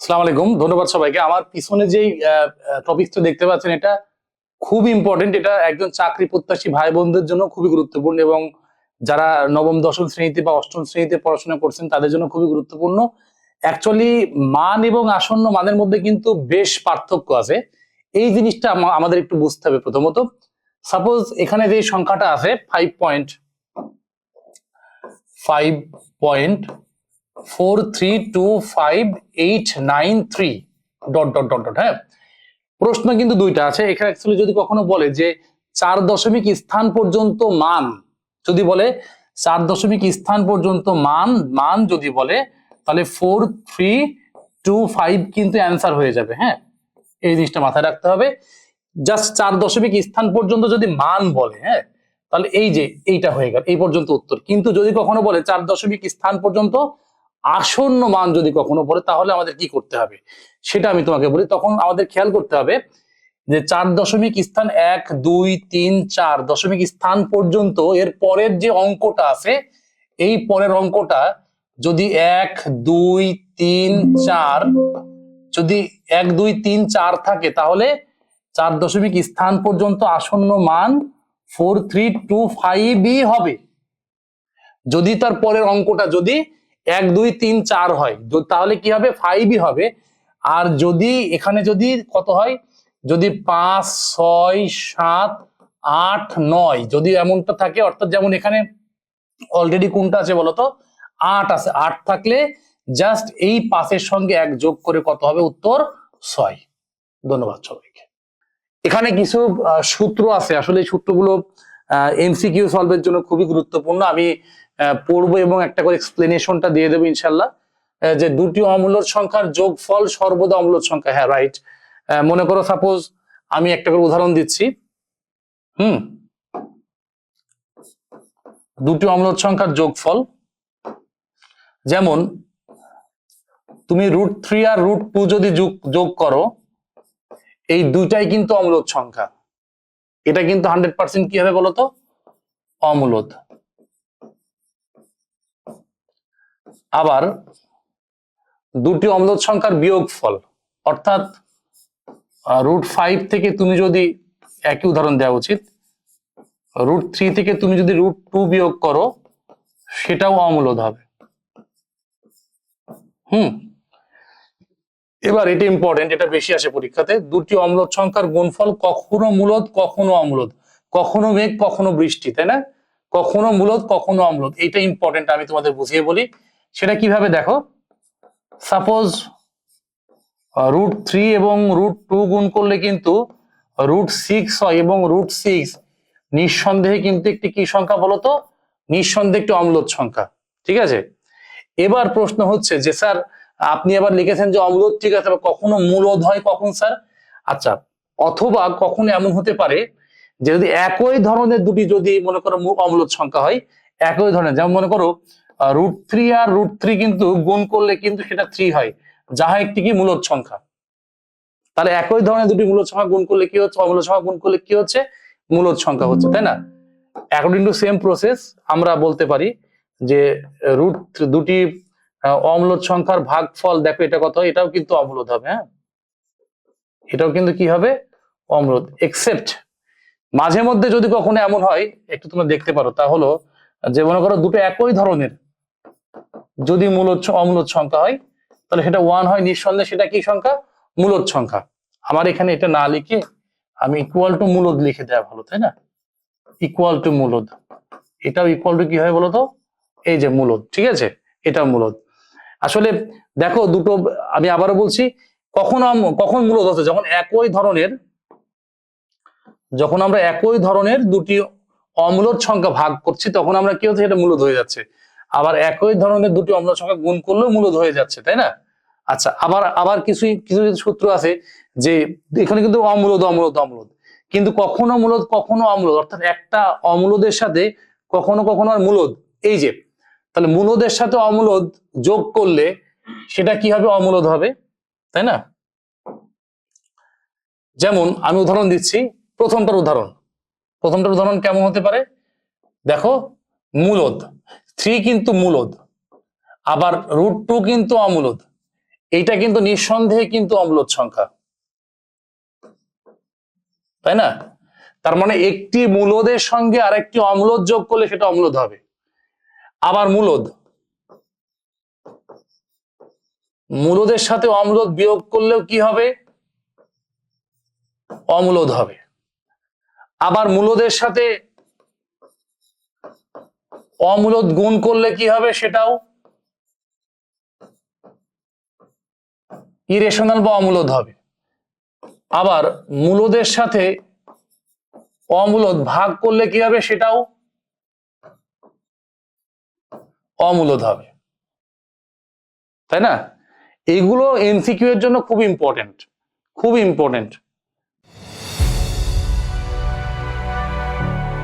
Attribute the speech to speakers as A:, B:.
A: আসসালামু আলাইকুম, ধন্যবাদ সবাইকে। আমার পিছনে যেই টপিকটা দেখতে পাচ্ছেন, এটা খুব ইম্পর্টেন্ট এটা একজন চাকরি প্রত্যাশী ভাই বোনদের জন্য খুবই গুরুত্বপূর্ণ এবং যারা নবম, দশম শ্রেণীতে বা অষ্টম শ্রেণীতে পড়াশোনা করছেন, তাদের জন্য খুবই গুরুত্বপূর্ণ। অ্যাকচুয়ালি মান এবং আসন্ন মানের মধ্যে কিন্তু বেশ পার্থক্য আছে। এই জিনিসটা আমাদের একটু বুঝতে হবে প্রথমত। সাপোজ এখানে যে সংখ্যাটা আছে five point five point four three two five eight nine three dot dot dot dot হ্যাঁ? প্রশ্ন কিন্তু দুইটা আছে। এখানে অ্যাকচুয়ালি যদি কখনো বলে যে চার দশমিক স্থান পর্যন্ত মান, যদি বলে চার দশমিক স্থান পর্যন্ত মান মান যদি বলে, তাহলে ফোর থ্রি টু ফাইভ কিন্তু অ্যান্সার হয়ে যাবে হ্যাঁ? এই জিনিসটা মাথায় রাখতে হবে। জাস্ট চার দশমিক স্থান পর্যন্ত যদি মান বলে হ্যাঁ? তাহলে এই যে এইটা হয়ে গেল, এই পর্যন্ত উত্তর। কিন্তু যদি কখনো বলে চার দশমিক স্থান পর্যন্ত আসন্ন মান যদি কখনো বলে তাহলে আমাদের কি করতে হবে? সেটা আমি তোমাকে বলি। তখন আমাদের খেয়াল করতে হবে যে চার দশমিক স্থান এক, দুই, তিন, চার দশমিক স্থান পর্যন্ত এর পরের যে অঙ্কটা আছে, এই পরের অঙ্কটা যদি এক, দুই, তিন, চার, যদি এক, দুই, তিন, চার থাকে, তাহলে চার দশমিক স্থান পর্যন্ত আসন্ন মান ফোর থ্রি টু ফাইভই হবে। যদি তার পরের অঙ্কটা যদি এক, দুই, তিন, চার হয়। তাহলে কি হবে? ফাইভই হবে। আর যদি এখানে যদি কত হয়? যদি পাঁচ, ছয়, সাত, আট, নয়, যদি এমনটা থাকে, অর্থাৎ যেমন এখানে অলরেডি কোনটা আছে বলতো? আট আছে। আট থাকলে জাস্ট এই পাঁচের সঙ্গে এক যোগ করে কত হবে? উত্তর ছয়। ধন্যবাদ সবাইকে। এখানে কিছু সূত্র আছে। আসলে এই সূত্রগুলো এমসিকিউ সলভের জন্য খুবই গুরুত্বপূর্ণ। আমি পড়ব এবং একটা করে এক্সপ্লেনেশনটা দিয়ে দেবো ইনশাল্লাহ যে দুটি অমূলদ সংখ্যার যোগফল সর্বদা অমূলদ সংখ্যা। হ্যাঁ রাইট মনে করো সাপোজ আমি একটা করে উদাহরণ দিচ্ছি। হুম? দুটি অমূলদ সংখ্যার যোগফল। যেমন, তুমি রুট থ্রি আর রুট টু যদি যোগ যোগ করো, এই দুইটাই কিন্তু অমূলদ সংখ্যা। এটা কিন্তু হান্ড্রেড পার্সেন্ট কি হবে বলতো? অমূলদ। আবার দুটি অম্লদ সংখ্যার বিয়োগফল অর্থাৎ রুট ফাইভ থেকে তুমি যদি একই উদাহরণ দেওয়া উচিত রুট থ্রি থেকে তুমি যদি রুট টু বিয়োগ করো, সেটাও অমূলদ হবে। হুম? এবার এটা ইম্পর্টেন্ট এটা বেশি আসে পরীক্ষাতে। দুটি অম্লদ সংখ্যার গুণফল কখনো মূলত কখনো অম্লদ। কখনো মেঘ, কখনো বৃষ্টি, তাই না? কখনো মূলত কখনো অম্লদ। এটা ইম্পর্টেন্ট আমি তোমাদের বুঝিয়ে বলি। সেটা কীভাবে দেখো? সাপোজ রুট থ্রি এবং রুট টু গুণ করলে কিন্তু রুট সিক্স হয় এবং রুট সিক্স নিঃসন্দেহে কিন্তু একটি কি সংখ্যা বলতো? নিঃসন্দেহে একটি অম্লদ সংখ্যা। ঠিক আছে? এবার প্রশ্ন হচ্ছে যে, স্যার, আপনি আবার লিখেছেন যে অম্লদ ঠিক আছে কখনো মূলদ হয় কখন, স্যার? আচ্ছা অথবা কখনো এমন হতে পারে যে, যদি একই ধরনের দুটি যদি মনে করো অম্লদ সংখ্যা হয়, একই ধরনের, যেমন মনে করো রুট থ্রি আর রুট থ্রি কিন্তু গুণ করলে কিন্তু সেটা থ্রি হয়। যাহা একটি কি মূলদ সংখ্যা। তাহলে একই ধরনের দুটি মূলদ সংখ্যা গুণ করলে কি হচ্ছে? অমূলদ সংখ্যা গুণ করলে কি হচ্ছে? মূলদ সংখ্যা হচ্ছে তাই না? অ্যাকর্ডিং টু সেম প্রসেস আমরা বলতে পারি যে রুট দুটি আহ, অম্লদ সংখ্যার ভাগফল দেখো এটা কত? এটাও কিন্তু অম্লদ হবে হ্যাঁ? এটাও কিন্তু কি হবে? অম্লদ এক্সেপ্ট মাঝে মধ্যে যদি কখনো এমন হয় একটু তোমরা দেখতে পারো। তা হলো যে মনে করো দুটো একই ধরনের যদি মূলদ স- অম্লদ সংখ্যা হয়, তাহলে সেটা ওয়ান হয় নিঃসন্দেহে, সেটা কি সংখ্যা? মূলদ সংখ্যা। আমার এখানে এটা না লিখে আমি ইকুয়াল টু মূলদ লিখে দেওয়া ভালো, তাই না? ইকুয়াল টু মূলদ। এটাও ইকুয়াল টু কি হয় বলতো এই যে মূলদ, ঠিক আছে? এটাও মূলদ। আসলে দেখো, দুটো, আমি আবারও বলছি, কখন কখন মূলদ হচ্ছে যখন একই ধরনের, যখন আমরা একই ধরনের দুটি অম্লদ সংখ্যা ভাগ করছি, তখন আমরা কি হচ্ছে? এটা মূলদ হয়ে যাচ্ছে। আবার একই ধরনের দুটি অম্লদ সংখ্যা গুণ করলেও মূলদ হয়ে যাচ্ছে, তাই না? আচ্ছা আবার আবার কিছু কিছু কিছু সূত্র আছে যে এখানে কিন্তু অম্লদ অম্লদ অম্লদ কিন্তু কখনো মূলদ কখনো অম্লদ অর্থাৎ একটা অম্লদের সাথে কখনো কখনো আর মূলদ এই যে, তাহলে মূলদের সাথে অম্লদ যোগ করলে সেটা কি হবে? অম্লদ হবে, তাই না? যেমন আমি উদাহরণ দিচ্ছি, প্রথমটার উদাহরণ। প্রথমটার উদাহরণ কেমন হতে পারে? দেখো মূলদ থ্রি কিন্তু মূলদ, আবার রুট টু কিন্তু অমূলদ। এইটা কিন্তু নিঃসন্দেহে কিন্তু অম্লজ সংখ্যা। তাই না? তার মানে একটি মূলদের সঙ্গে আরেকটি অম্লজ যোগ করলে সেটা অম্লদ হবে। আবার মূলদ। মূলদের সাথে অম্লদ বিয়োগ করলেও কি হবে? অম্লদ হবে। আবার মূলদের সাথে অম্লদ গুণ করলে কি হবে সেটাও? ইরেশনাল বা অম্লদ হবে। আবার মূলদের সাথে অমূলদ ভাগ করলে কি হবে সেটাও? অমূলদ হবে। তাই না? এগুলো এনসিকিউ এর জন্য খুব ইম্পর্টেন্ট খুব ইম্পর্টেন্ট